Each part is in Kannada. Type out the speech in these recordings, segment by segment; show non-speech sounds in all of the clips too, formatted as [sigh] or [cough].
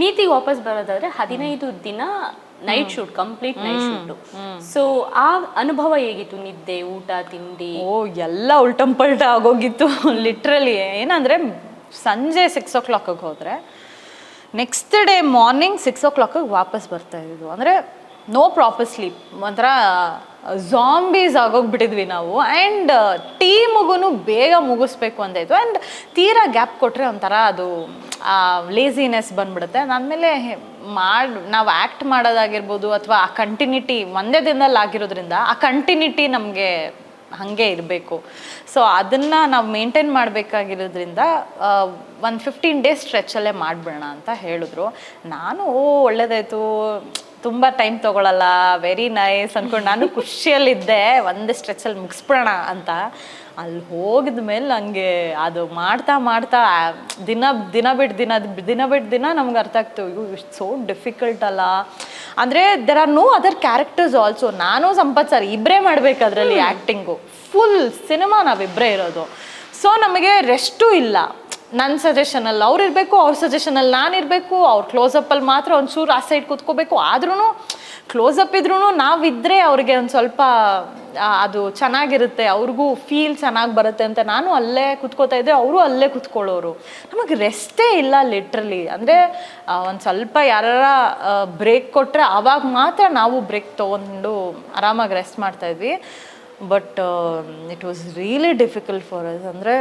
ನೀತಿಗೆ ವಾಪಸ್ ಬರೋದಾದ್ರೆ ಹದಿನೈದು ದಿನ night shoot complete night shoot. So ಆ ಅನುಭವ ಹೇಗಿತ್ತು? ನಿದ್ದೆ ಊಟ ತಿಂಡಿ? ಓ ಎಲ್ಲ ಉಲ್ಟಂ ಪಲ್ಟ ಆಗೋಗಿತ್ತು. ಲಿಟ್ರಲಿ ಏನಂದ್ರೆ ಸಂಜೆ ಸಿಕ್ಸ್ ಓ ಕ್ಲಾಕಿಗೆ ಹೋದ್ರೆ ನೆಕ್ಸ್ಟ್ ಡೇ ಮಾರ್ನಿಂಗ್ ಸಿಕ್ಸ್ ಓ ಕ್ಲಾಕಿಗೆ ವಾಪಸ್ ಬರ್ತಾ ಇದ್ದು ಅಂದರೆ ನೋ ಪ್ರಾಪರ್ ಸ್ಲೀಪ್ ಒಂಥರ ಜಾಂಬೀಸ್ ಆಗೋಗ್ಬಿಟ್ಟಿದ್ವಿ ನಾವು. ಆ್ಯಂಡ್ ಟೀಮುಗೂ ಬೇಗ ಮುಗಿಸ್ಬೇಕು ಅಂದಾಯಿತು ಆ್ಯಂಡ್ ತೀರಾ ಗ್ಯಾಪ್ ಕೊಟ್ಟರೆ ಒಂಥರ ಅದು ಲೇಸಿನೆಸ್ ಬಂದ್ಬಿಡುತ್ತೆ. ಅದಾದಮೇಲೆ ಮಾಡಿ, ನಾವು ಆ್ಯಕ್ಟ್ ಮಾಡೋದಾಗಿರ್ಬೋದು ಅಥವಾ ಆ ಕಂಟಿನ್ಯೂಟಿ ಒಂದೇ ದಿನದಲ್ಲಿ ಆಗಿರೋದ್ರಿಂದ ಆ ಕಂಟಿನ್ಯೂಟಿ ನಮಗೆ ಹಾಗೆ ಇರಬೇಕು. ಸೊ ಅದನ್ನು ನಾವು ಮೇಂಟೈನ್ ಮಾಡಬೇಕಾಗಿರೋದ್ರಿಂದ ಒಂದು ಫಿಫ್ಟೀನ್ ಡೇಸ್ ಸ್ಟ್ರೆಚ್ಚಲ್ಲೇ ಮಾಡಿಬಿಡೋಣ ಅಂತ ಹೇಳಿದ್ರು. ನಾನು, ಓ, ಒಳ್ಳೇದಾಯಿತು. ತುಂಬ ಟೈಮ್ ತೊಗೊಳಲ್ಲ. ವೆರಿ ನೈಸ್ ಅಂದ್ಕೊಂಡು ನಾನು ಖುಷಿಯಲ್ಲಿದ್ದೆ. ಒಂದೇ ಸ್ಟ್ರೆಚ್ಚಲ್ಲಿ ಮುಗಿಸ್ಬಿಡೋಣ ಅಂತ. ಅಲ್ಲಿ ಹೋಗಿದ ಮೇಲೆ ನನಗೆ ಅದು ಮಾಡ್ತಾ ಮಾಡ್ತಾ ದಿನ ದಿನ ಬಿಟ್ಟು ದಿನ ದಿನ ಬಿಟ್ಟು ದಿನ ನಮ್ಗೆ ಅರ್ಥ ಆಗ್ತು ಇವು ಇಷ್ಟು ಸೋ ಡಿಫಿಕಲ್ಟ್ ಅಲ್ಲ. ಅಂದರೆ there are no other characters also ನಾನು ಸಂಪತ್ ಸರ್ ಇಬ್ಬರೇ ಮಾಡಬೇಕು ಅದರಲ್ಲಿ ಆ್ಯಕ್ಟಿಂಗು ಫುಲ್ ಸಿನಿಮಾ ನಾವಿಬ್ಬರೇ ಇರೋದು. ಸೊ ನಮಗೆ ರೆಸ್ಟೂ ಇಲ್ಲ. ನನ್ನ ಸಜೆಷನಲ್ಲಿ ಅವ್ರು ಇರಬೇಕು ಅವ್ರ ಸಜೆಷನಲ್ಲಿ ನಾನು ಇರಬೇಕು ಅವ್ರ ಕ್ಲೋಸಪ್ಪಲ್ಲಿ ಮಾತ್ರ ಒಂಚೂರು ಆ ಸೈಡ್ ಕೂತ್ಕೋಬೇಕು. ಆದ್ರೂ ಕ್ಲೋಸಪ್ ಇದ್ರೂ ನಾವಿದ್ರೆ ಅವ್ರಿಗೆ ಒಂದು ಸ್ವಲ್ಪ ಅದು ಚೆನ್ನಾಗಿರುತ್ತೆ, ಅವ್ರಿಗೂ ಫೀಲ್ ಚೆನ್ನಾಗಿ ಬರುತ್ತೆ ಅಂತ ನಾನು ಅಲ್ಲೇ ಕುತ್ಕೋತಾ ಇದ್ದೆ, ಅವರು ಅಲ್ಲೇ ಕುತ್ಕೊಳ್ಳೋರು. ನಮಗೆ ರೆಸ್ಟೇ ಇಲ್ಲ ಲಿಟ್ರಲಿ ಅಂದರೆ ಒಂದು ಸ್ವಲ್ಪ ಯಾರ ಬ್ರೇಕ್ ಕೊಟ್ಟರೆ ಆವಾಗ ಮಾತ್ರ ನಾವು ಬ್ರೇಕ್ ತೊಗೊಂಡು ಆರಾಮಾಗಿ ರೆಸ್ಟ್ ಮಾಡ್ತಾ ಇದ್ವಿ. But it was really difficult for us ಅಂದರೆ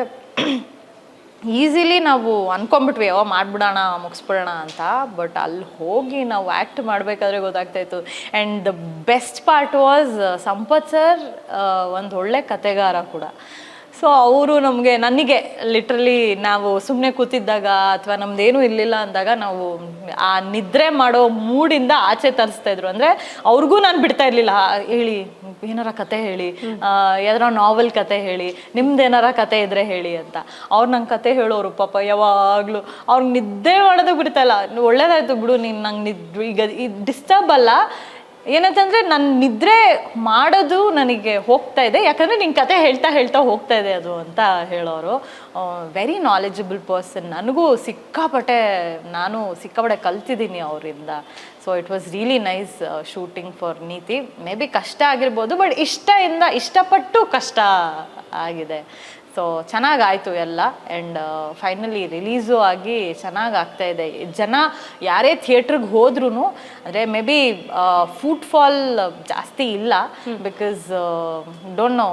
ಈಸಿಲಿ ನಾವು ಅನ್ಕೊಂಬಿಟ್ವಿ ಯಾವ ಮಾಡ್ಬಿಡೋಣ, ಮುಗಿಸ್ಬಿಡೋಣ ಅಂತ. ಬಟ್ ಅಲ್ಲಿ ಹೋಗಿ ನಾವು ಆ್ಯಕ್ಟ್ ಮಾಡಬೇಕಾದ್ರೆ ಗೊತ್ತಾಗ್ತಾಯಿತ್ತು and the best part was Sampath sir ಒಂದು ಒಳ್ಳೆ ಕತೆಗಾರ ಕೂಡ. ಸೊ ಅವರು ನಮಗೆ, ನನಗೆ ಲಿಟ್ರಲಿ ನಾವು ಸುಮ್ಮನೆ ಕೂತಿದ್ದಾಗ ಅಥವಾ ನಮ್ದೇನು ಇರಲಿಲ್ಲ ಅಂದಾಗ ನಾವು ಆ ನಿದ್ರೆ ಮಾಡೋ ಮೂಡಿಂದ ಆಚೆ ತರಿಸ್ತಾ ಇದ್ರು. ಅಂದರೆ ಅವ್ರಿಗೂ ನಾನು ಬಿಡ್ತಾ ಇರಲಿಲ್ಲ. ಹೇಳಿ, ಏನಾರ ಕತೆ ಹೇಳಿ. ಯಾವ್ದಾರ ನಾವೆಲ್ ಕತೆ ಹೇಳಿ. ನಿಮ್ದು ಏನಾರ ಕತೆ ಇದ್ರೆ ಹೇಳಿ ಅಂತ. ಅವ್ರು ನಂಗೆ ಕತೆ ಹೇಳೋರು ಪಾಪ ಯಾವಾಗಲೂ. ಅವ್ರಿಗೆ ನಿದ್ದೆ ಮಾಡೋದು ಬಿಡ್ತಾ ಇಲ್ಲ. ಒಳ್ಳೇದಾಯ್ತು ಬಿಡು, ನೀನು ನಂಗೆ ನಿದ್, ಈಗ ಡಿಸ್ಟರ್ಬ್ ಅಲ್ಲ. ಏನಂತಂದ್ರೆ ನನ್ನ ನಿದ್ರೆ ಮಾಡೋದು ನನಗೆ ಹೋಗ್ತಾ ಇದೆ. ಯಾಕಂದ್ರೆ ನಿನ್ ಕತೆ ಹೇಳ್ತಾ ಹೇಳ್ತಾ ಹೋಗ್ತಾ ಇದೆ ಅದು ಅಂತ ಹೇಳೋರು. ವೆರಿ ನಾಲೆಜಬಲ್ ಪರ್ಸನ್ ನನಗೂ ಸಿಕ್ಕಾಪಟ್ಟೆ, ನಾನು ಸಿಕ್ಕಾಪಟ್ಟೆ ಕಲ್ತಿದ್ದೀನಿ ಅವರಿಂದ. So it was really nice shooting for Neethi maybe ಕಷ್ಟ ಆಗಿರ್ಬೋದು ಬಟ್ ಇಷ್ಟದಿಂದ ಇಷ್ಟಪಟ್ಟು ಕಷ್ಟ ಆಗಿದೆ. ಸೊ ಚೆನ್ನಾಗಾಯಿತು ಎಲ್ಲ. ಆ್ಯಂಡ್ ಫೈನಲಿ ರಿಲೀಸು ಆಗಿ ಚೆನ್ನಾಗಿ ಆಗ್ತಾ ಇದೆ. ಜನ ಯಾರೇ ಥಿಯೇಟ್ರಿಗೆ ಹೋದ್ರೂ ಅಂದರೆ ಮೇ ಬಿ ಫುಟ್ಫಾಲ್ ಜಾಸ್ತಿ ಇಲ್ಲ. ಬಿಕಾಸ್ ಡೋಂಟ್ ನೋ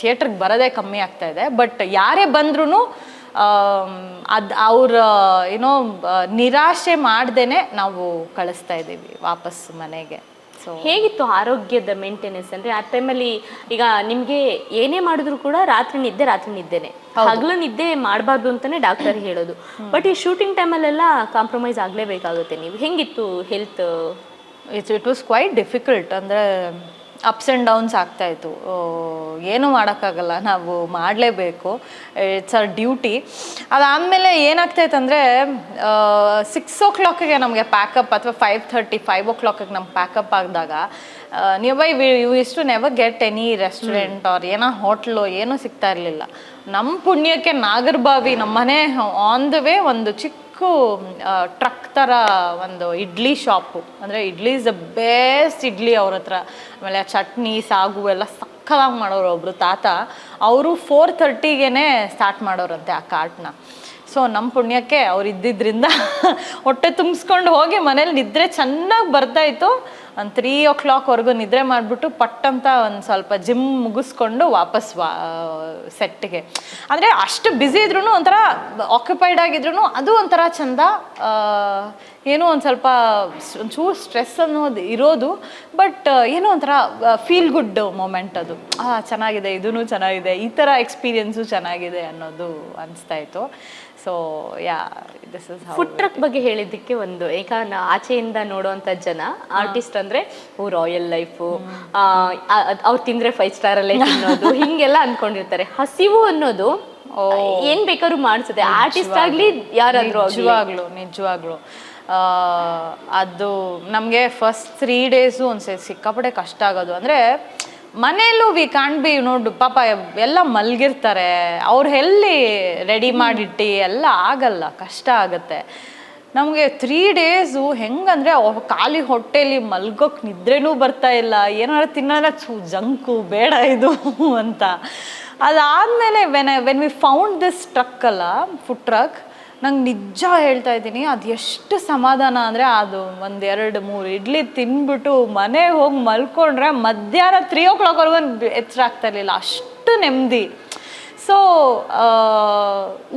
ಥಿಯೇಟ್ರಿಗೆ ಬರೋದೇ ಕಮ್ಮಿ ಆಗ್ತಾ ಇದೆ. ಬಟ್ ಯಾರೇ ಬಂದ್ರೂ ಅದು ಅವ್ರ ಏನೋ ನಿರಾಶೆ ಮಾಡ್ದೇ ನಾವು ಕಳಿಸ್ತಾ ಇದ್ದೀವಿ ವಾಪಸ್ ಮನೆಗೆ. ಹೇಗಿತ್ತು ಆರೋಗ್ಯದ ಮೇಂಟೆನೆನ್ಸ್ ಅಂದ್ರೆ ಆ ಟೈಮಲ್ಲಿ ಈಗ ನಿಮ್ಗೆ ಏನೇ ಮಾಡಿದ್ರು ಕೂಡ ರಾತ್ರಿ ನಿದ್ದೆ ರಾತ್ರಿ ನಿದ್ದೆನೆ. ಹಗಲು ನಿದ್ದೆ ಮಾಡಬಾರ್ದು ಅಂತಾನೆ ಡಾಕ್ಟರ್ ಹೇಳೋದು. ಬಟ್ ಈ ಶೂಟಿಂಗ್ ಟೈಮಲ್ಲೆಲ್ಲ ಕಾಂಪ್ರಮೈಸ್ ಆಗಲೇಬೇಕಾಗುತ್ತೆ ನೀವು. ಹೆಂಗಿತ್ತು health it's it was quite difficult ಅಂದರೆ ಅಪ್ಸ್ ಆ್ಯಂಡ್ ಡೌನ್ಸ್ ಆಗ್ತಾಯಿತ್ತು ಏನೂ ಮಾಡೋಕ್ಕಾಗಲ್ಲ ನಾವು ಮಾಡಲೇಬೇಕು. ಇಟ್ಸ್ ಅವರ್ ಡ್ಯೂಟಿ ಅದಾದಮೇಲೆ ಏನಾಗ್ತಾಯಿತ್ತು ಅಂದರೆ ಸಿಕ್ಸ್ ಓ ಕ್ಲಾಕಿಗೆ ನಮಗೆ ಪ್ಯಾಕಪ್ ಅಥವಾ ಫೈವ್ ಥರ್ಟಿ ಫೈವ್ ಓ ಕ್ಲಾಕಿಗೆ ನಮ್ಗೆ ಪ್ಯಾಕಪ್ ಆಗಿದಾಗ ನಿಯರ್ ಬೈ ಯು ಇಷ್ಟು ನೆವರ್ ಗೆಟ್ ಎನಿ ರೆಸ್ಟೋರೆಂಟ್ ಅವ್ರ ಏನೋ ಹೋಟ್ಲು ಏನೂ ಸಿಗ್ತಾ ಇರಲಿಲ್ಲ. ನಮ್ಮ ಪುಣ್ಯಕ್ಕೆ ನಾಗರಬಾವಿ ನಮ್ಮ ಮನೆ ಆನ್ ದ ವೇ ಒಂದು ಚಿಕ್ಕ ಟ್ರಕ್ ಥರ ಒಂದು ಇಡ್ಲಿ ಶಾಪು. ಅಂದರೆ idli is the best idli ಅವ್ರ ಹತ್ರ. ಆಮೇಲೆ ಚಟ್ನಿ, ಸಾಗು ಎಲ್ಲ ಸಕ್ಕದಾಗಿ ಮಾಡೋರು ಒಬ್ಬರು ತಾತ. ಅವರು ಫೋರ್ ಥರ್ಟಿಗೆ ಸ್ಟಾರ್ಟ್ ಮಾಡೋರಂತೆ ಆ ಕಾರ್ಟ್ನ ಸೊ ನಮ್ಮ ಪುಣ್ಯಕ್ಕೆ ಅವ್ರು ಇದ್ದಿದ್ದರಿಂದ [laughs] ಹೊಟ್ಟೆ ತುಂಬಿಸ್ಕೊಂಡು ಹೋಗಿ ಮನೇಲಿ ನಿದ್ರೆ ಚೆನ್ನಾಗಿ ಬರ್ತಾಯಿತ್ತು ಒಂದು ತ್ರೀ ಓ ಕ್ಲಾಕ್ವರೆಗೂ ನಿದ್ರೆ ಮಾಡಿಬಿಟ್ಟು ಪಟ್ಟಂತ ಒಂದು ಸ್ವಲ್ಪ ಜಿಮ್ ಮುಗಿಸ್ಕೊಂಡು ವಾಪಸ್ ವಾ ಸೆಟ್ಗೆ ಅಂದರೆ ಅಷ್ಟು ಬ್ಯುಸಿ ಇದ್ರೂ ಒಂಥರ ಆಕ್ಯುಪೈಡ್ ಆಗಿದ್ರು ಅದು ಒಂಥರ ಚಂದ ಏನೋ ಒಂದು ಸ್ವಲ್ಪ ಒಂಚೂರು ಸ್ಟ್ರೆಸ್ ಅನ್ನೋದು ಇರೋದು ಬಟ್ ಏನೋ ಒಂಥರ ಫೀಲ್ ಗುಡ್ ಮೂಮೆಂಟ್ ಅದು. ಆ ಚೆನ್ನಾಗಿದೆ ಇದೂ ಚೆನ್ನಾಗಿದೆ ಈ ಥರ ಎಕ್ಸ್ಪೀರಿಯೆನ್ಸು ಚೆನ್ನಾಗಿದೆ ಅನ್ನೋದು ಅನಿಸ್ತಾ ಇತ್ತು. So yeah this is food truck ಬಗ್ಗೆ ಹೇಳಿದ್ದಕ್ಕೆ ಒಂದು ಏಕಾನ ಆಚೆಯಿಂದ ನೋಡುವಂಥ ಜನ ಆರ್ಟಿಸ್ಟ್ ಅಂದ್ರೆ ಓ ರಾಯಲ್ ಲೈಫು ಅವ್ರು ತಿಂದ್ರೆ ಫೈವ್ ಸ್ಟಾರ್ ಅಲ್ಲೇ ತಿನ್ನೋದು [laughs] ಹಿಂಗೆಲ್ಲ ಅಂದ್ಕೊಂಡಿರ್ತಾರೆ ಹಸಿವು ಅನ್ನೋದು ಏನ್ ಬೇಕಾದ್ರೂ ಮಾಡಿಸುತ್ತೆ. ಆರ್ಟಿಸ್ಟ್ ಆಗ್ಲಿ ಯಾರಾದ್ರೂ ನಿಜವಾಗ್ಲು ನಿಜವಾಗ್ಲು. ಅದು ನಮಗೆ ಫಸ್ಟ್ ತ್ರೀ ಡೇಸು ಒಂದು ಸಿಕ್ಕಾಪಟ್ಟೆ ಕಷ್ಟ ಆಗೋದು. ಅಂದರೆ ಮನೆಯಲ್ಲೂ ವಿ ಕಾಣ್ ಬಿ ನೋಡು ಪಾಪ ಎಲ್ಲ ಮಲ್ಗಿರ್ತಾರೆ. ಅವ್ರು ಎಲ್ಲಿ ರೆಡಿ ಮಾಡಿಟ್ಟು ಎಲ್ಲ ಆಗಲ್ಲ ಕಷ್ಟ ಆಗುತ್ತೆ. ನಮಗೆ ತ್ರೀ ಡೇಸು ಹೆಂಗಂದ್ರೆ ಖಾಲಿ ಹೊಟ್ಟೆಲಿ ಮಲ್ಗೋಕೆ ನಿದ್ರೆನೂ ಬರ್ತಾ ಇಲ್ಲ. ಏನಾದ್ರು ತಿನ್ನೋದ್ರೆ ಚು ಜಂಕು ಬೇಡ ಇದು [laughs] ಅಂತ. ಅದಾದಮೇಲೆ when when we found this truck ಅಲ್ಲ ಫುಡ್ ಟ್ರಕ್ ನಂಗೆ ನಿಜ ಹೇಳ್ತಾ ಇದ್ದೀನಿ, ಅದು ಎಷ್ಟು ಸಮಾಧಾನ ಅಂದರೆ ಅದು ಒಂದು ಎರಡು ಮೂರು ಇಡ್ಲಿ ತಿನ್ಬಿಟ್ಟು ಮನೆಗೆ ಹೋಗಿ ಮಲ್ಕೊಂಡ್ರೆ ಮಧ್ಯಾಹ್ನ ತ್ರೀ ಓ ಕ್ಲಾಕ್ವರೆಗೂ ಎಚ್ಚರ ಆಗ್ತಾ ಇರಲಿಲ್ಲ. ಅಷ್ಟು ನೆಮ್ಮದಿ ಸೊ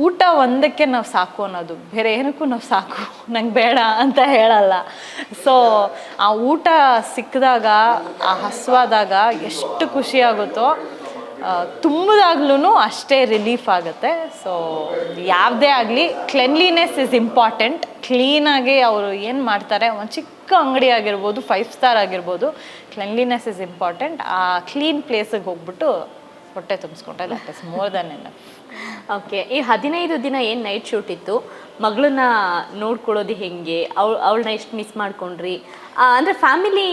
ಊಟ ಒಂದಕ್ಕೆ ನಾವು ಸಾಕು ಅನ್ನೋದು. ಬೇರೆ ಏನಕ್ಕೂ ನಾವು ಸಾಕು. ನಂಗೆ ಬೇಡ ಅಂತ ಹೇಳಲ್ಲ. ಸೊ ಆ ಊಟ ಸಿಕ್ಕಿದಾಗ, ಆ ಹಸುವಾದಾಗ ಎಷ್ಟು ಖುಷಿ ಆಗುತ್ತೋ ತುಂಬಿದಾಗ್ಲೂ ಅಷ್ಟೇ ರಿಲೀಫ್ ಆಗುತ್ತೆ. ಸೊ ಯಾವುದೇ ಆಗಲಿ ಕ್ಲೆನ್ಲಿನೆಸ್ ಇಸ್ ಇಂಪಾರ್ಟೆಂಟ್ ಕ್ಲೀನಾಗಿ ಅವರು ಏನು ಮಾಡ್ತಾರೆ, ಒಂದು ಚಿಕ್ಕ ಅಂಗಡಿ ಆಗಿರ್ಬೋದು ಫೈವ್ ಸ್ಟಾರ್ ಆಗಿರ್ಬೋದು ಕ್ಲೆನ್ಲಿನೆಸ್ ಇಸ್ ಇಂಪಾರ್ಟೆಂಟ್ ಆ ಕ್ಲೀನ್ ಪ್ಲೇಸಿಗೆ ಹೋಗ್ಬಿಟ್ಟು ಹೊಟ್ಟೆ ತುಂಬಿಸ್ಕೊಂಡೆ ದಟ್ ಮೋರ್ ದನ್ ಎನ್ ಓಕೆ ಈ ಹದಿನೈದು ದಿನ ಏನು ನೈಟ್ ಶೂಟ್ ಇತ್ತು? ಮಗಳನ್ನ ನೋಡ್ಕೊಳ್ಳೋದು ಹೆಂಗೆ? ಅವಳು, ಅವಳನ್ನ ಎಷ್ಟು ಮಿಸ್ ಮಾಡ್ಕೊಂಡ್ರಿ? ಅಂದ್ರೆ ಫ್ಯಾಮಿಲಿ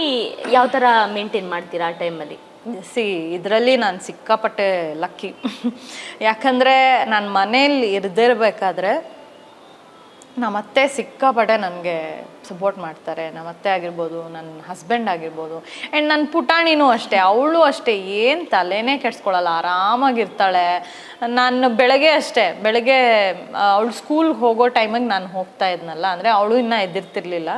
ಯಾವ ಥರ ಮೇಂಟೈನ್ ಮಾಡ್ತೀರಾ ಆ ಟೈಮಲ್ಲಿ ಸಿ, ಇದರಲ್ಲಿ ನಾನು ಸಿಕ್ಕಾಪಟ್ಟೆ ಲಕ್ಕಿ ಯಾಕಂದರೆ ನಾನು ಮನೇಲಿ ಇರದಿರ್ಬೇಕಾದ್ರೆ ನಮ್ಮತ್ತೆ ಸಿಕ್ಕಾಪಟ್ಟೆ ನನಗೆ ಸಪೋರ್ಟ್ ಮಾಡ್ತಾರೆ. ನಮ್ಮತ್ತೆ ಆಗಿರ್ಬೋದು ನನ್ನ ಹಸ್ಬೆಂಡ್ ಆಗಿರ್ಬೋದು. ಆ್ಯಂಡ್ ನನ್ನ ಪುಟಾಣಿನೂ ಅಷ್ಟೇ, ಅವಳು ಅಷ್ಟೇ, ಏನು ತಲೆನೇ ಕೆಡ್ಸ್ಕೊಳ್ಳಲ್ಲ ಆರಾಮಾಗಿರ್ತಾಳೆ. ನಾನು ಬೆಳಗ್ಗೆ ಅಷ್ಟೇ, ಬೆಳಗ್ಗೆ ಅವಳು ಸ್ಕೂಲ್ಗೆ ಹೋಗೋ ಟೈಮಿಗೆ ನಾನು ಹೋಗ್ತಾ ಇದ್ನಲ್ಲ, ಅಂದರೆ ಅವಳು ಇನ್ನೂ ಎದ್ದಿರ್ತಿರ್ಲಿಲ್ಲ.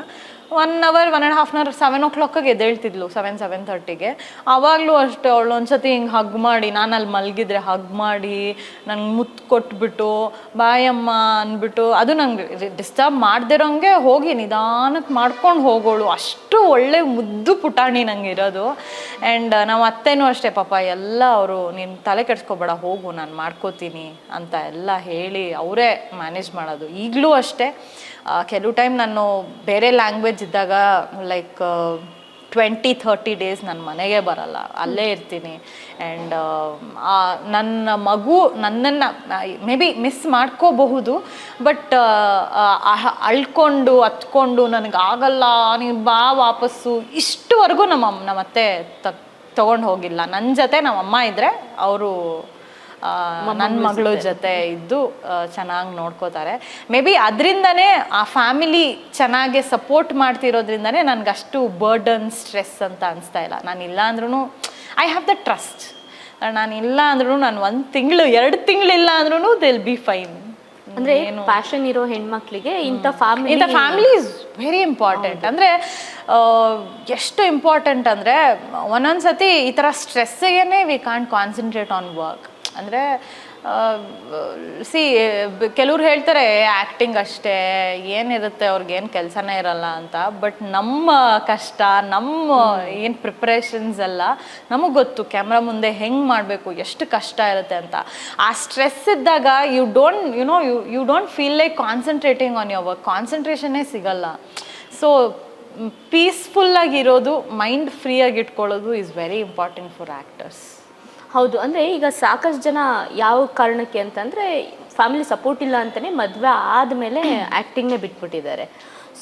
One hour one and half an hour seven ಓ ಕ್ಲಾಕಾಗಿ ಎದ್ದೇಳ್ತಿದ್ಲು ಸೆವೆನ್ ಸೆವೆನ್ ತರ್ಟಿಗೆ ಆವಾಗಲೂ ಅಷ್ಟೇ ಅವಳು ಒಂದ್ಸತಿ ಹಿಂಗೆ ಹಗ್ ಮಾಡಿ ನಾನು ಅಲ್ಲಿ ಮಲಗಿದ್ರೆ ಹಗ್ ಮಾಡಿ, ನಂಗೆ ಮುತ್ತು ಕೊಟ್ಬಿಟ್ಟು, ಬಾಯಮ್ಮ ಅಂದ್ಬಿಟ್ಟು ಅದು ನಂಗೆ ಡಿಸ್ಟರ್ಬ್ ಮಾಡ್ದಿರೋಂಗೆ ಹೋಗಿ ನಿಧಾನಕ್ಕೆ ಮಾಡ್ಕೊಂಡು ಹೋಗೋಳು. ಅಷ್ಟು ಒಳ್ಳೆ ಮುದ್ದು ಪುಟಾಣಿ ನಂಗೆ ಇರೋದು. ಆ್ಯಂಡ್ ನಮ್ಮ ಅತ್ತೆನೂ ಅಷ್ಟೇ, ಪಾಪ, ಎಲ್ಲ ಅವರು ನೀನು ತಲೆ ಕೆಡ್ಸ್ಕೊಬೇಡ, ಹೋಗು, ನಾನು ಮಾಡ್ಕೋತೀನಿ ಅಂತ ಎಲ್ಲ ಹೇಳಿ, ಅವರೇ ಮ್ಯಾನೇಜ್ ಮಾಡೋದು. ಈಗಲೂ ಅಷ್ಟೇ. ಕೆಲವು ಟೈಮ್ ನಾನು ಬೇರೆ ಲ್ಯಾಂಗ್ವೇಜ್ ಇದ್ದಾಗ ಲೈಕ್ ಟ್ವೆಂಟಿ ಥರ್ಟಿ ಡೇಸ್ ನನ್ನ ಮನೆಗೆ ಬರಲ್ಲ. ಅಲ್ಲೇ ಇರ್ತೀನಿ. ಆ್ಯಂಡ್ ನನ್ನ ಮಗು ನನ್ನನ್ನು ಮೇ ಬಿ ಮಿಸ್ ಮಾಡ್ಕೋಬಹುದು ಬಟ್ ಅಳ್ಕೊಂಡು ಹತ್ಕೊಂಡು ನನಗೆ ಆಗಲ್ಲ ನೀನು ಬಾ ವಾಪಸ್ಸು. ಇಷ್ಟುವರೆಗೂ ನಮ್ಮ ನಮ್ಮತ್ತೆ ತಗೊಂಡು ತೊಗೊಂಡು ಹೋಗಿಲ್ಲ. ನನ್ನ ಜೊತೆ ನಮ್ಮಮ್ಮ ಇದ್ದರೆ ಅವರು ನನ್ನ ಮಗಳ ಜೊತೆ. ಇದ್ದು ಚೆನ್ನಾಗಿ ನೋಡ್ಕೋತಾರೆ. ಮೇ ಬಿ ಅದರಿಂದನೇ ಆ ಫ್ಯಾಮಿಲಿ ಚೆನ್ನಾಗೆ ಸಪೋರ್ಟ್ ಮಾಡ್ತಿರೋದ್ರಿಂದನೇ ನನಗೆ ಅಷ್ಟು ಬರ್ಡನ್ ಸ್ಟ್ರೆಸ್ ಅಂತ ಅನಿಸ್ತಾ ಇಲ್ಲ. ನಾನು ಇಲ್ಲ ಅಂದ್ರೂ ಐ ಹ್ಯಾವ್ ದ ಟ್ರಸ್ಟ್ ನಾನು ಇಲ್ಲ ಅಂದ್ರೂ ನಾನು ಒಂದು ತಿಂಗಳು ಎರಡು ತಿಂಗಳಿಲ್ಲ ಅಂದ್ರೂ ದಿಲ್ ಬಿ ಫೈನ್ ಅಂದ್ರೆ ಪ್ಯಾಷನ್ ಇರೋ ಹೆಣ್ಮಕ್ಳಿಗೆ ಇಂಥ ಫ್ಯಾಮಿಲಿ ಇಂಥ ಫ್ಯಾಮಿಲಿ ಇಸ್ ವೆರಿ ಇಂಪಾರ್ಟೆಂಟ್ ಅಂದರೆ ಎಷ್ಟು ಇಂಪಾರ್ಟೆಂಟ್ ಅಂದರೆ ಒಂದೊಂದ್ಸತಿ ಈ ಥರ ಸ್ಟ್ರೆಸ್ಸಿಗೆ we can't concentrate on work ಅಂದರೆ ಸಿ, ಕೆಲವ್ರು ಹೇಳ್ತಾರೆ ಆ್ಯಕ್ಟಿಂಗ್ ಅಷ್ಟೇ ಏನಿರುತ್ತೆ ಅವ್ರಿಗೇನು ಕೆಲಸನೇ ಇರಲ್ಲ ಅಂತ. ಬಟ್ ನಮ್ಮ ಕಷ್ಟ, ನಮ್ಮ ಏನು ಪ್ರಿಪ್ರೇಷನ್ಸ್ ಎಲ್ಲ ನಮಗೆ ಗೊತ್ತು, ಕ್ಯಾಮ್ರಾ ಮುಂದೆ ಹೆಂಗೆ ಮಾಡಬೇಕು, ಎಷ್ಟು ಕಷ್ಟ ಇರುತ್ತೆ ಅಂತ. ಆ ಸ್ಟ್ರೆಸ್ ಇದ್ದಾಗ you don't you know you you don't feel like concentrating on your work ಕಾನ್ಸಂಟ್ರೇಷನ್ನೇ ಸಿಗಲ್ಲ. ಸೊ ಪೀಸ್ಫುಲ್ಲಾಗಿರೋದು ಮೈಂಡ್ ಫ್ರೀಯಾಗಿ ಇಟ್ಕೊಳ್ಳೋದು is very important for actors ಹೌದು ಅಂದ್ರೆ ಈಗ ಸಾಕಷ್ಟು ಜನ ಯಾವ ಕಾರಣಕ್ಕೆ ಅಂತಂದ್ರೆ ಫ್ಯಾಮಿಲಿ ಸಪೋರ್ಟ್ ಇಲ್ಲ ಅಂತಲೇ ಮದುವೆ ಆದಮೇಲೆ ಆಕ್ಟಿಂಗ್ನೇ ಬಿಟ್ಬಿಟ್ಟಿದ್ದಾರೆ.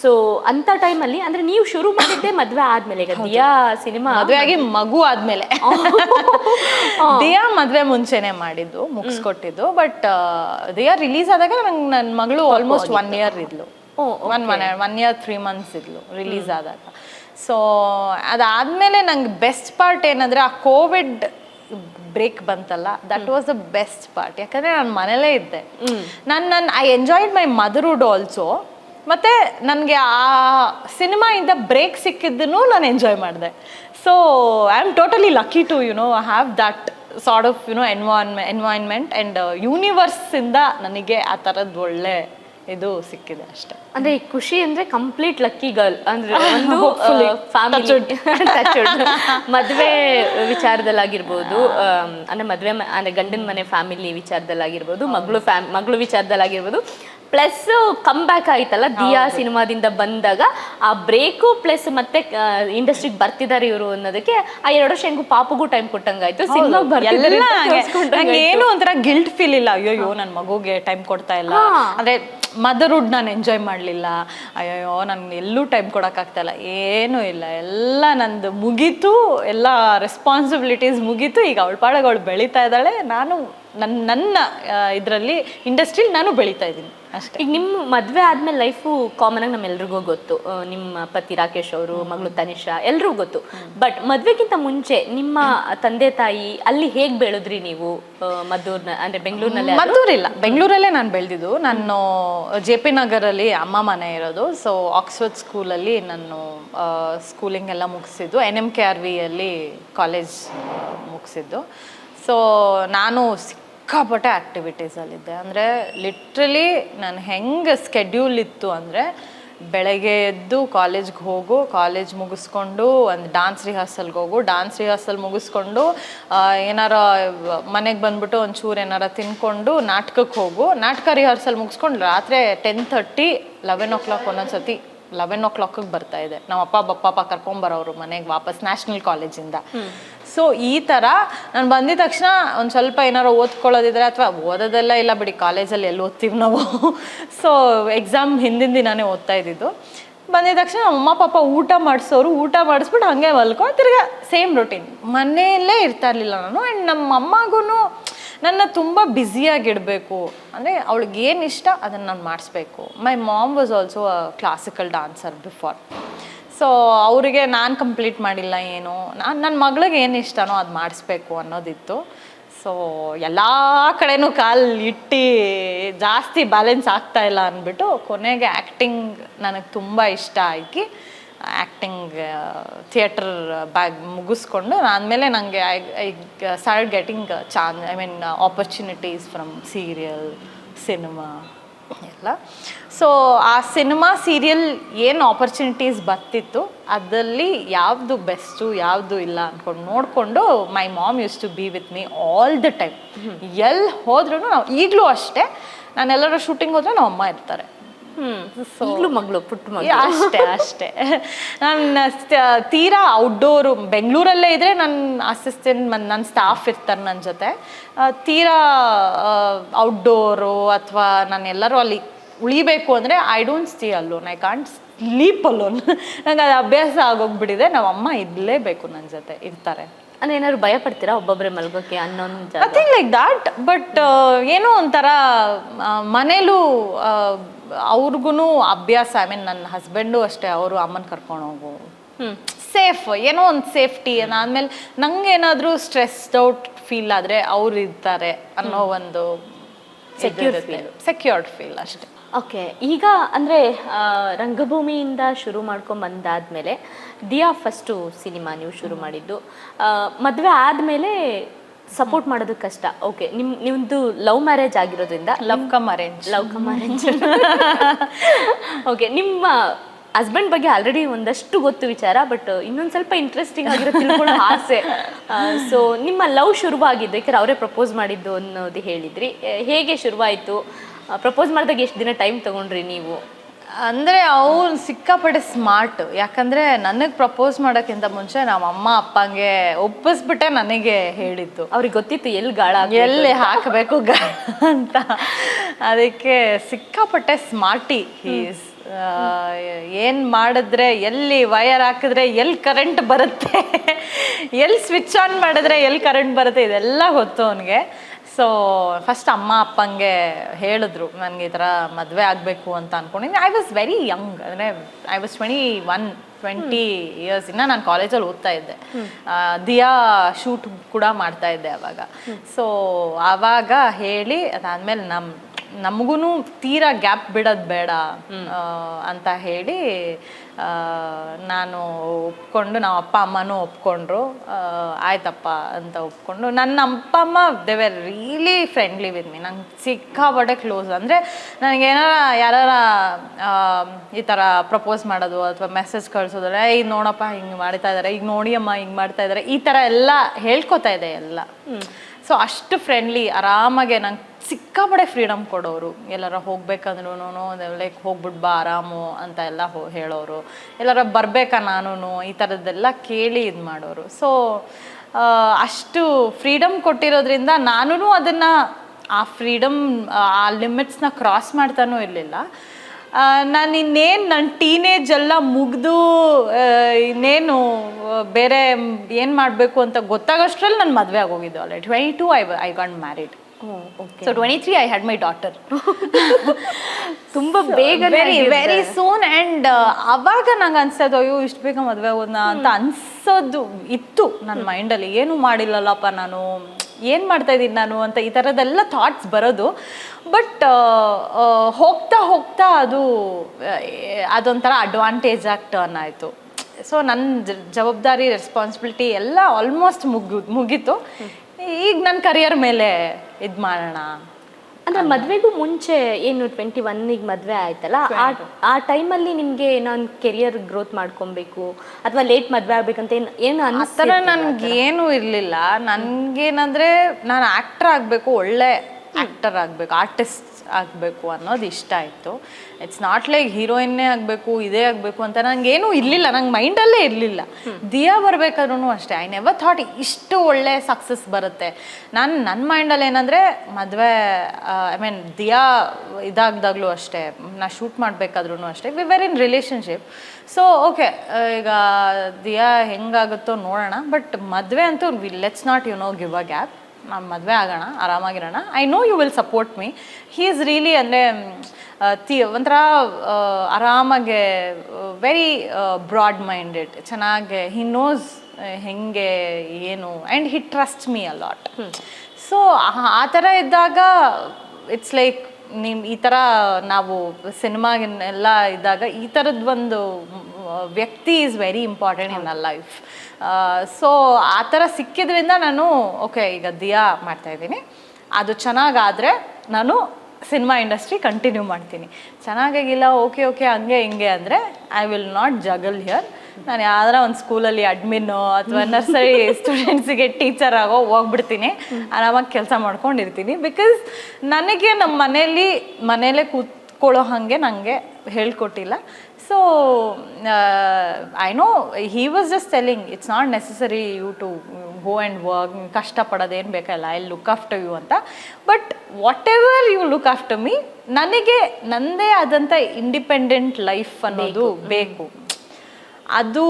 ಸೊ ಅಂತ ಟೈಮಲ್ಲಿ ಅಂದ್ರೆ ನೀವು ಶುರು ಮಾಡಿದ್ದೆ ಮದುವೆ ಆದಮೇಲೆ ಈಗ ದಿಯಾ ಸಿನಿಮಾ ಮದುವೆ ಆಗಿ ಮಗು ಆದಮೇಲೆ. [laughs] ದಿಯಾ ಮದುವೆ ಮುಂಚೆನೆ ಮಾಡಿದ್ದು ಮುಗಿಸ್ಕೊಟ್ಟಿದ್ದು ಬಟ್ ದಿಯಾ ರಿಲೀಸ್ ಆದಾಗ ನಂಗೆ ನನ್ನ ಮಗಳು ಆಲ್ಮೋಸ್ಟ್ ಒನ್ ಇಯರ್ ಇದ್ಲು. One one one year three months ಇದ್ಲು ರಿಲೀಸ್ ಆದಾಗ. ಸೊ ಅದಾದಮೇಲೆ ನಂಗೆ ಬೆಸ್ಟ್ ಪಾರ್ಟ್ ಏನಂದ್ರೆ ಆ ಕೋವಿಡ್ ಬ್ರೇಕ್ ಬಂತಲ್ಲ that was the best part ಯಾಕಂದರೆ ನಾನು ಮನೇಲೇ ಇದ್ದೆ. ನಾನು ನನ್ನ I enjoyed my motherhood also ಮತ್ತೆ ನನಗೆ ಆ ಸಿನಿಮಾಯಿಂದ ಬ್ರೇಕ್ ಸಿಕ್ಕಿದ್ದನ್ನು ನಾನು ಎಂಜಾಯ್ ಮಾಡಿದೆ. So I am totally lucky to you know have that sort of you know ಎನ್ವಾನ್ಮೆ environment and ಯೂನಿವರ್ಸಿಂದ ನನಗೆ ಆ ಥರದ್ದು ಒಳ್ಳೆ ಇದು ಸಿಕ್ಕಿದೆ ಅಷ್ಟೇ. ಅಂದ್ರೆ ಈ ಖುಷಿ ಅಂದ್ರೆ ಕಂಪ್ಲೀಟ್ ಲಕ್ಕಿ ಗರ್ಲ್ ಅಂದ್ರೆ [laughs] ಒಂದು. ಫ್ಯಾಮಿಲಿ [laughs] ಮದ್ವೆ ವಿಚಾರದಲ್ಲಾಗಿರ್ಬೋದು ಅಂದ್ರೆ ಮದ್ವೆ ಅಂದ್ರೆ ಗಂಡನ ಮನೆ ಫ್ಯಾಮಿಲಿ ವಿಚಾರದಲ್ಲಾಗಿರ್ಬೋದು ಮಗಳು ಫ್ಯಾಮ್ ಮಗಳು ವಿಚಾರದಲ್ಲಾಗಿರ್ಬೋದು. ಪ್ಲಸ್ ಕಮ್ ಬ್ಯಾಕ್ ಆಯ್ತಲ್ಲ ದಿಯಾ ಸಿನಿಮಾದಿಂದ ಬಂದಾಗ ಆ ಬ್ರೇಕು ಪ್ಲಸ್ ಮತ್ತೆ ಇಂಡಸ್ಟ್ರಿಗೆ ಬರ್ತಿದ್ದಾರೆ ಇವರು ಅನ್ನೋದಕ್ಕೆ ಆ ಎರಡು ವರ್ಷ ಹೆಂಗೂ ಪಾಪಗೂ ಟೈಮ್ ಕೊಟ್ಟಂಗಾಯ್ತು. ಸಿನಿಮಾ ಏನು ಒಂಥರ ಗಿಲ್ಟ್ ಫೀಲ್ ಇಲ್ಲ. ಅಯ್ಯೋ ನನ್ನ ಮಗುಗೆ ಟೈಮ್ ಕೊಡ್ತಾ ಇಲ್ಲ. ಅಂದ್ರೆ ಮದರ್ಹುಡ್ ನಾನು ಎಂಜಾಯ್ ಮಾಡಲಿಲ್ಲ. ಅಯ್ಯೋ ನನಗೆ ಎಲ್ಲೂ ಟೈಮ್ ಕೊಡೋಕ್ಕಾಗ್ತಾಯಿಲ್ಲ ಏನೂ ಇಲ್ಲ. ಎಲ್ಲ ನಂದು ಮುಗೀತು. ಎಲ್ಲ ರೆಸ್ಪಾನ್ಸಿಬಿಲಿಟೀಸ್ ಮುಗೀತು. ಈಗ ಅವಳ ಪಾಡಗಳು ಬೆಳೀತಾ ಇದ್ದಾಳೆ. ನಾನು ನನ್ನ ನನ್ನ ಇದರಲ್ಲಿ ಇಂಡಸ್ಟ್ರೀಲಿ ನಾನು ಬೆಳೀತಾ ಇದ್ದೀನಿ. ಅಷ್ಟೇ. ಈಗ ನಿಮ್ಮ ಮದುವೆ ಆದ್ಮೇಲೆ ಲೈಫು ಕಾಮನ್ ಆಗಿ ನಮ್ಮೆಲ್ರಿಗೂ ಗೊತ್ತು. ಆ, ನಿಮ್ಮ ಪತಿ ರಾಕೇಶ್ ಅವರು ಮಗಳು ತನಿಷಾ ಎಲ್ರಿಗೂ ಗೊತ್ತು. ಬಟ್ ಮದ್ವೆಗಿಂತ ಮುಂಚೆ ನಿಮ್ಮ ತಂದೆ ತಾಯಿ ಅಲ್ಲಿ ಹೇಗ್ ಬೆಳೆದ್ರಿ ನೀವು? ಆ, ಮದ್ದೂರ್ನ ಅಂದ್ರೆ ಬೆಂಗಳೂರಿನಲ್ಲಿ ಮದ್ದೂರಿಲ್ಲ. ಬೆಂಗಳೂರಲ್ಲೇ ನಾನು ಬೆಳೆದಿದ್ದು. ನಾನು ಜೆ ಪಿ ನಗರಲ್ಲಿ ಅಮ್ಮ ಮನೆ ಇರೋದು. ಸೊ ಆಕ್ಸ್ಫರ್ಡ್ ಸ್ಕೂಲಲ್ಲಿ ನಾನು ಸ್ಕೂಲಿಂಗ್ ಎಲ್ಲ ಮುಗಿಸಿದ್ದು. ಎನ್ ಎಂ ಕೆ ಆರ್ ವಿಯಲ್ಲಿ ಕಾಲೇಜ್ ಮುಗಿಸಿದ್ದು. ಸೊ ನಾನು ಸಿಕ್ಕಾಪಟ್ಟೆ ಆ್ಯಕ್ಟಿವಿಟೀಸಲ್ಲಿದ್ದೆ ಅಂದರೆ ಲಿಟ್ರಲಿ ನಾನು ಹೆಂಗೆ ಸ್ಕೆಡ್ಯೂಲ್ ಇತ್ತು ಅಂದರೆ ಬೆಳಗ್ಗೆ ಎದ್ದು ಕಾಲೇಜ್ಗೆ ಹೋಗು ಕಾಲೇಜ್ ಮುಗಿಸ್ಕೊಂಡು ಒಂದು ಡಾನ್ಸ್ ರಿಹರ್ಸಲ್ಗೆ ಹೋಗು ಡಾನ್ಸ್ ರಿಹರ್ಸಲ್ ಮುಗಿಸ್ಕೊಂಡು ಏನಾರ ಮನೆಗೆ ಬಂದ್ಬಿಟ್ಟು ಒಂಚೂರು ಏನಾರ ತಿನ್ಕೊಂಡು ನಾಟಕಕ್ಕೆ ಹೋಗು. ನಾಟಕ ರಿಹರ್ಸಲ್ ಮುಗಿಸ್ಕೊಂಡು ರಾತ್ರಿ ten thirty eleven o'clock ಒಂದೊಂದು ಸತಿ ಲೆವೆನ್ ಓ ಕ್ಲಾಕಿಗೆ ಬರ್ತಾ ಇದೆ ನಮ್ಮ ಅಪ್ಪ ಬಪ್ಪ ಕರ್ಕೊಂಬರೋರು ಮನೆಗೆ ವಾಪಸ್ ನ್ಯಾಷನಲ್ ಕಾಲೇಜಿಂದ ಸೊ ಈ ಥರ ನಾನು ಬಂದಿದ ತಕ್ಷಣ ಒಂದು ಸ್ವಲ್ಪ ಏನಾರು ಓದ್ಕೊಳ್ಳೋದಿದ್ರೆ ಅಥವಾ ಓದೋದೆಲ್ಲ ಇಲ್ಲ ಬಿಡಿ, ಕಾಲೇಜಲ್ಲಿ ಎಲ್ಲಿ ಓದ್ತೀವಿ ನಾವು. ಸೊ ಎಕ್ಸಾಮ್ ಹಿಂದಿನ ದಿನಾನೇ ಓದ್ತಾ ಇದ್ದಿದ್ದು. ಬಂದಿದ ತಕ್ಷಣ ಅಮ್ಮ, ಪಾಪ ಊಟ ಮಾಡಿಸೋರು ಊಟ ಮಾಡಿಸ್ಬಿಟ್ಟು ಹಾಗೆ ಮಲ್ಕೊ, ತಿರ್ಗ ಸೇಮ್ ರೊಟೀನ್ ಮನೆಯಲ್ಲೇ ಇರ್ತಾ ಇರಲಿಲ್ಲ ನಾನು. ಆ್ಯಂಡ್ ನಮ್ಮ ಅಮ್ಮಗೂ ನನ್ನ ತುಂಬ ಬ್ಯುಸಿಯಾಗಿಡಬೇಕು ಅಂದರೆ ಅವಳಿಗೆ ಏನು ಇಷ್ಟ ಅದನ್ನು ನಾನು ಮಾಡಿಸ್ಬೇಕು. My mom was also a classical dancer before so ಅವರಿಗೆ ನಾನು ಕಂಪ್ಲೀಟ್ ಮಾಡಿಲ್ಲ ಏನು? ನಾನು ನನ್ನ ಮಗಳಿಗೆ ಏನು ಇಷ್ಟನೋ ಅದು ಮಾಡಿಸ್ಬೇಕು ಅನ್ನೋದಿತ್ತು. ಸೊ ಎಲ್ಲ ಕಡೆನೂ ಕಾಲು ಇಟ್ಟು ಜಾಸ್ತಿ ಬ್ಯಾಲೆನ್ಸ್ ಆಗ್ತಾ ಇಲ್ಲ ಅಂದ್ಬಿಟ್ಟು ಕೊನೆಗೆ ಆ್ಯಕ್ಟಿಂಗ್ ನನಗೆ ತುಂಬ ಇಷ್ಟ ಆಗಿ ಆ್ಯಕ್ಟಿಂಗ್ ಥಿಯೇಟರ್ ಬ್ಯಾಗ್ ಮುಗಿಸ್ಕೊಂಡು ಆದಮೇಲೆ ನನಗೆ I I start getting chance I mean opportunities from serial cinema ಎಲ್ಲ. ಸೊ ಆ ಸಿನಿಮಾ ಸೀರಿಯಲ್ ಏನು ಆಪರ್ಚುನಿಟೀಸ್ ಬರ್ತಿತ್ತು ಅದರಲ್ಲಿ ಯಾವುದು ಬೆಸ್ಟು ಯಾವುದು ಇಲ್ಲ ಅಂದ್ಕೊಂಡು ನೋಡಿಕೊಂಡು my mom use to be with me all the time ಎಲ್ಲಿ ಹೋದ್ರೂ ನಾವು ಈಗಲೂ ಅಷ್ಟೇ ನಾನೆಲ್ಲರೂ ಶೂಟಿಂಗ್ ಹೋದರೆ ನಮ್ಮ ಅಮ್ಮ ಇರ್ತಾರೆ. ಈಗ್ಲೂ ಮಗಳು ಪುಟ್ಟ ಮಗಳು. ಅಷ್ಟೇ ಅಷ್ಟೇ. ನಾನು ತೀರಾ ಔಟ್ಡೋರು ಬೆಂಗಳೂರಲ್ಲೇ ಇದ್ರೆ ನನ್ನ ಅಸಿಸ್ಟೆಂಟ್ ನನ್ನ ಸ್ಟಾಫ್ ಇರ್ತಾರೆ ನನ್ನ ಜೊತೆ. ತೀರಾ ಔಟ್ಡೋರು ಅಥವಾ ನಾನು ಎಲ್ಲರೂ ಅಲ್ಲಿ ಉಳಿಬೇಕು ಅಂದರೆ I don't stay alone I can't sleep alone ನಂಗೆ ಅದು ಅಭ್ಯಾಸ ಆಗೋಗ್ಬಿಟ್ಟಿದೆ. ನಮ್ಮ ಅಮ್ಮ ಇರಲೇಬೇಕು ನನ್ನ ಜೊತೆ ಇರ್ತಾರೆ. ಅಂದ್ರೆ ಏನಾದ್ರು ಭಯ ಪಡ್ತೀರಾ ಒಬ್ಬೊಬ್ಬರೇ ಮಲ್ಗೋಕೆ ಅನ್ನೊಂದು ನಥಿಂಗ್ ಲೈಕ್ ದಾಟ್ ಬಟ್ ಏನೋ ಒಂಥರ ಮನೇಲೂ ಅವ್ರಿಗೂ ಅಭ್ಯಾಸ ಐ ಮೀನ್ ನನ್ನ ಹಸ್ಬೆಂಡು ಅಷ್ಟೇ ಅವರು ಅಮ್ಮನ ಕರ್ಕೊಂಡು ಹೋಗು. ಸೇಫ್ ಏನೋ ಒಂದು ಸೇಫ್ಟಿ ಅದಾದ್ಮೇಲೆ ನಂಗೆ ಏನಾದರೂ ಸ್ಟ್ರೆಸ್ಡ್ ಔಟ್ ಫೀಲ್ ಆದರೆ ಅವ್ರು ಇರ್ತಾರೆ ಅನ್ನೋ ಒಂದು ಸೆಕ್ಯೂರ್ ಫೀಲ್ ಸೆಕ್ಯೂರ್ಡ್ ಫೀಲ್ ಅಷ್ಟೇ. ಓಕೆ ಈಗ ಅಂದ್ರೆ ರಂಗಭೂಮಿಯಿಂದ ಶುರು ಮಾಡ್ಕೊಂಡು ಬಂದಾದ್ಮೇಲೆ ದಿಯಾ ಫಸ್ಟು ಸಿನಿಮಾ ನೀವು ಶುರು ಮಾಡಿದ್ದು. ಮದುವೆ ಆದಮೇಲೆ ಆದ್ಮೇಲೆ ಸಪೋರ್ಟ್ ಮಾಡೋದು ಕಷ್ಟ. ಓಕೆ ನಿಮ್ ನಿಮ್ದು ಲವ್ ಮ್ಯಾರೇಜ್ ಆಗಿರೋದ್ರಿಂದ love come arrange love come arrange okay ನಿಮ್ಮ ಹಸ್ಬೆಂಡ್ ಬಗ್ಗೆ ಆಲ್ರೆಡಿ ಒಂದಷ್ಟು ಗೊತ್ತು ವಿಚಾರ ಬಟ್ ಇನ್ನೊಂದು ಸ್ವಲ್ಪ ಇಂಟ್ರೆಸ್ಟಿಂಗ್ ಆಗಿರೋ ತಿಳ್ಕೊಳ್ಳೋ ಆಸೆ. ಸೊ ನಿಮ್ಮ ಲವ್ ಶುರುವಾಗಿದ್ದು ಯಾಕಂದ್ರೆ ಅವರೇ ಪ್ರಪೋಸ್ ಮಾಡಿದ್ದು ಅನ್ನೋದು ಹೇಳಿದ್ರಿ. ಹೇಗೆ ಶುರುವಾಯಿತು? ಪ್ರಪೋಸ್ ಮಾಡಿದಾಗ ಎಷ್ಟು ದಿನ ಟೈಮ್ ತಗೊಂಡ್ರಿ ನೀವು? ಅಂದರೆ ಅವ್ರು ಸಿಕ್ಕಾಪಟ್ಟೆ ಸ್ಮಾರ್ಟ್ ಯಾಕಂದರೆ ನನಗೆ ಪ್ರಪೋಸ್ ಮಾಡೋಕ್ಕಿಂತ ಮುಂಚೆ ನಮ್ಮ ಅಮ್ಮ ಅಪ್ಪಂಗೆ ಒಪ್ಪಿಸ್ಬಿಟ್ಟೆ ನನಗೆ ಹೇಳಿದ್ದು. ಅವ್ರಿಗೆ ಗೊತ್ತಿತ್ತು ಎಲ್ಲಿ ಗಾಳ ಎಲ್ಲಿ ಹಾಕಬೇಕು ಅಂತ. ಅದಕ್ಕೆ ಸಿಕ್ಕಾಪಟ್ಟೆ ಸ್ಮಾರ್ಟಿ ಈಸ್ ಏನು ಮಾಡಿದ್ರೆ ಎಲ್ಲಿ ವಯರ್ ಹಾಕಿದ್ರೆ ಎಲ್ಲಿ ಕರೆಂಟ್ ಬರುತ್ತೆ ಎಲ್ಲಿ ಸ್ವಿಚ್ ಆನ್ ಮಾಡಿದ್ರೆ ಎಲ್ಲಿ ಕರೆಂಟ್ ಬರುತ್ತೆ ಇದೆಲ್ಲ ಗೊತ್ತು ಅವನಿಗೆ. ಸೊ ಫಸ್ಟ್ ಅಮ್ಮ ಅಪ್ಪಂಗೆ ಹೇಳಿದ್ರು ನನಗೆ ಈ ಥರ ಮದುವೆ ಆಗಬೇಕು ಅಂತ ಅಂದ್ಕೊಂಡಿದ್ದೀನಿ ಐ ವಾಸ್ ವೆರಿ ಯಂಗ್ ಅಂದರೆ I was twenty one twenty years ಇನ್ನ ನಾನು ಕಾಲೇಜಲ್ಲಿ ಓದ್ತಾ ಇದ್ದೆ. ದಿಯಾ ಶೂಟ್ ಕೂಡ ಮಾಡ್ತಾ ಇದ್ದೆ ಅವಾಗ. ಸೊ ಆವಾಗ ಹೇಳಿ ಅದಾದ್ಮೇಲೆ ನಮ್ಮ ನಮಗೂ ತೀರಾ ಗ್ಯಾಪ್ ಬಿಡೋದು ಬೇಡ ಅಂತ ಹೇಳಿ ನಾನು ಒಪ್ಕೊಂಡು ನಮ್ಮ ಅಪ್ಪ ಅಮ್ಮನೂ ಒಪ್ಕೊಂಡ್ರು. ಆಯ್ತಪ್ಪ ಅಂತ ಒಪ್ಕೊಂಡು. ನನ್ನ ಅಪ್ಪ ಅಮ್ಮ they were really friendly with me ನಂಗೆ ಸಿಕ್ಕಾಪಟ್ಟೆ ಕ್ಲೋಸ್ ಅಂದರೆ ನನಗೇನಾರ ಯಾರಾರ ಆ, ಈ ಥರ ಪ್ರಪೋಸ್ ಮಾಡೋದು ಅಥವಾ ಮೆಸೇಜ್ ಕಳ್ಸೋದ್ರೆ ಈಗ ನೋಡಪ್ಪ ಹಿಂಗೆ ಮಾಡ್ತಾ ಇದ್ದಾರೆ ಈಗ ನೋಡಿ ಅಮ್ಮ ಹಿಂಗೆ ಮಾಡ್ತಾ ಇದ್ದಾರೆ ಈ ಥರ ಎಲ್ಲ ಹೇಳ್ಕೊತಾ ಇದೆ ಎಲ್ಲ. ಸೊ ಅಷ್ಟು ಫ್ರೆಂಡ್ಲಿ ಆರಾಮಾಗೆ ನಂಗೆ ಸಿಕ್ಕಾಪಡೆ ಫ್ರೀಡಮ್ ಕೊಡೋರು. ಎಲ್ಲಾರ ಹೋಗ್ಬೇಕಂದ್ರೂ ಲೈಕ್ ಹೋಗ್ಬಿಟ್ಟು ಬಾ ಆರಾಮು ಅಂತ ಎಲ್ಲ ಹೋ ಹೇಳೋರು. ಎಲ್ಲಾರ ಬರಬೇಕಾ ನಾನು ಈ ಥರದ್ದೆಲ್ಲ ಕೇಳಿ ಇದು ಮಾಡೋರು. ಸೊ ಅಷ್ಟು ಫ್ರೀಡಮ್ ಕೊಟ್ಟಿರೋದ್ರಿಂದ ನಾನು ಅದನ್ನು ಆ ಫ್ರೀಡಮ್ ಆ ಲಿಮಿಟ್ಸ್ನ ಕ್ರಾಸ್ ಮಾಡ್ತಾನೂ ಇರಲಿಲ್ಲ. ನಾನು ಇನ್ನೇನು ನನ್ನ ಟೀನೇಜ್ ಎಲ್ಲ ಮುಗಿದು ಇನ್ನೇನು ಬೇರೆ ಏನು ಮಾಡಬೇಕು ಅಂತ ಗೊತ್ತಾಗೋಷ್ಟ್ರಲ್ಲಿ ನಾನು ಮದುವೆ ಆಗೋಗಿದ್ದು already twenty two I I got married so twenty three I had my daughter ತುಂಬಾ ಬೇಗ ವೆರಿ ವೆರಿ ಸೂನ್ ಆ್ಯಂಡ್ ಅವಾಗ ನಂಗೆ ಅನ್ಸೋದು ಅಯ್ಯೋ ಇಷ್ಟು ಬೇಗ ಮದುವೆ ಹೋದ್ನ ಅಂತ ಅನ್ಸೋದು ಇತ್ತು ನನ್ನ ಮೈಂಡಲ್ಲಿ. ಏನು ಮಾಡಿಲ್ಲಲ್ಲಪ್ಪ ನಾನು? ಏನು ಮಾಡ್ತಾ ಇದ್ದೀನಿ ನಾನು ಅಂತ ಈ ಥರದ್ದೆಲ್ಲ ಥಾಟ್ಸ್ ಬರೋದು. ಬಟ್ ಹೋಗ್ತಾ ಹೋಗ್ತಾ ಅದು ಅದೊಂಥರ ಅಡ್ವಾಂಟೇಜ್ ಆಗಿ ಟರ್ನ್ ಆಯಿತು. ಸೊ ನನ್ನ ಜವಾಬ್ದಾರಿ ರೆಸ್ಪಾನ್ಸಿಬಿಲಿಟಿ ಎಲ್ಲ ಆಲ್ಮೋಸ್ಟ್ ಮುಗಿ ಮುಗೀತು. ಈಗ ನನ್ನ ಕರಿಯರ್ ಮೇಲೆ ಇದು ಮಾಡೋಣ. ಅಂದ್ರೆ ಮದ್ವೆಗೂ ಮುಂಚೆ ಏನು ಟ್ವೆಂಟಿ ಒನ್ನಿಗೆ ಮದ್ವೆ ಆಯ್ತಲ್ಲ ಆ ಆ ಟೈಮಲ್ಲಿ ನಿಮ್ಗೆ ನಾನು ಕೆರಿಯರ್ ಗ್ರೋತ್ ಮಾಡ್ಕೊಬೇಕು ಅಥವಾ ಲೇಟ್ ಮದ್ವೆ ಆಗ್ಬೇಕಂತ ಏನು ಏನು ಆ ಥರ ನನಗೇನು ಇರಲಿಲ್ಲ. ನನಗೇನಂದರೆ ನಾನು ಆಕ್ಟರ್ ಆಗಬೇಕು ಒಳ್ಳೆ ಆಕ್ಟರ್ ಆಗಬೇಕು ಆರ್ಟಿಸ್ಟ್ ಆಗಬೇಕು ಅನ್ನೋದು ಇಷ್ಟ ಆಯಿತು. ಇಟ್ಸ್ ನಾಟ್ ಲೈಕ್ ಹೀರೋಯಿನ್ನೇ ಆಗಬೇಕು, ಇದೇ ಆಗಬೇಕು ಅಂತ ನನಗೇನು ಇರಲಿಲ್ಲ, ನಂಗೆ ಮೈಂಡಲ್ಲೇ ಇರಲಿಲ್ಲ. ದಿಯಾ ಬರಬೇಕಾದ್ರೂ ಅಷ್ಟೇ. ಐ ನೆವರ್ ಥಾಟ್ ಇಷ್ಟು ಒಳ್ಳೆ ಸಕ್ಸಸ್ ಬರುತ್ತೆ. ನಾನು ನನ್ನ ಮೈಂಡಲ್ಲಿ ಏನಂದರೆ, ಮದುವೆ ಐ ಮೀನ್ ದಿಯಾ ಇದಾಗ್ದಾಗಲೂ ಅಷ್ಟೇ. ನಾ ಶೂಟ್ ಮಾಡಬೇಕಾದ್ರೂ ಅಷ್ಟೇ. We were in relationship so okay ಈಗ ದಿಯಾ ಹೆಂಗಾಗುತ್ತೋ ನೋಡೋಣ. ಬಟ್ ಮದುವೆ ಅಂತೂ we let's not you know give a gap ನಾನು ಮದುವೆ ಆಗೋಣ ಆರಾಮಾಗಿರೋಣ. I know you will support me he is really ಅಂದರೆ ತಿ ಒಂಥರ ಆರಾಮಾಗೆ ವೆರಿ ಬ್ರಾಡ್ ಮೈಂಡೆಡ್ ಚೆನ್ನಾಗೆ ಹಿ ನೋಸ್ ಹೆಂಗೆ ಏನು and he trust me a lot so ಆ ಥರ ಇದ್ದಾಗ ಇಟ್ಸ್ ಲೈಕ್ ನಿಮ್ಮ ಈ ಥರ ನಾವು ಸಿನಿಮಾಗೆಲ್ಲ ಇದ್ದಾಗ ಈ ಥರದ್ದು ಒಂದು ವ್ಯಕ್ತಿ is very important in a life so ಆ ಥರ ಸಿಕ್ಕಿದ್ರಿಂದ ನಾನು ಓಕೆ ಈಗ ದಿಯಾ ಮಾಡ್ತಾ ಇದ್ದೀನಿ. ಅದು ಚೆನ್ನಾಗಾದರೆ ನಾನು ಸಿನಿಮಾ ಇಂಡಸ್ಟ್ರಿ ಕಂಟಿನ್ಯೂ ಮಾಡ್ತೀನಿ. ಚೆನ್ನಾಗಾಗಿಲ್ಲ ಓಕೆ ಓಕೆ ಹಂಗೆ ಹಿಂಗೆ ಅಂದರೆ I will not juggle here ನಾನು ಯಾವ್ದಾರ ಒಂದು ಸ್ಕೂಲಲ್ಲಿ ಅಡ್ಮಿನ್ನು ಅಥವಾ ನರ್ಸರಿ ಸ್ಟೂಡೆಂಟ್ಸಿಗೆ ಟೀಚರ್ ಆಗೋ ಹೋಗ್ಬಿಡ್ತೀನಿ. ಆರಾಮಾಗಿ ಕೆಲಸ ಮಾಡ್ಕೊಂಡಿರ್ತೀನಿ. ಬಿಕಾಸ್ ನನಗೆ ನಮ್ಮ ಮನೇಲಿ ಮನೇಲೇ ಕೂತ್ಕೊಳ್ಳೋ ಹಾಗೆ ನನಗೆ ಹೇಳ್ಕೊಟ್ಟಿಲ್ಲ. So I know he was just selling it's not necessary you to go and work ಕಷ್ಟಪಡೋದೇನು ಬೇಕಲ್ಲ. ಐ ಲುಕ್ ಆಫ್ಟರ್ ಯು ಅಂತ. But whatever you look after me ನನಗೆ ನನ್ನದೇ ಆದಂಥ ಇಂಡಿಪೆಂಡೆಂಟ್ ಲೈಫ್ ಅನ್ನೋದು ಬೇಕು. ಅದು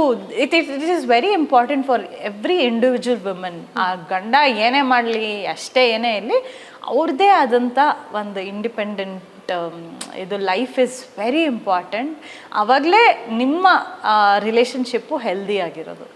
it it it is very important for every individual women ಆ ಗಂಡ ಏನೇ ಮಾಡಲಿ ಅಷ್ಟೇ ಏನೇ ಇರಲಿ ಅವ್ರದ್ದೇ ಆದಂಥ ಒಂದು ಇಂಡಿಪೆಂಡೆಂಟ್ ಇದು ಲೈಫ್ ಇಸ್ ವೆರಿ ಇಂಪಾರ್ಟೆಂಟ್ ಆವಾಗಲೇ ನಿಮ್ಮ ರಿಲೇಷನ್ಶಿಪ್ಪು ಹೆಲ್ದಿ ಆಗಿರೋದು.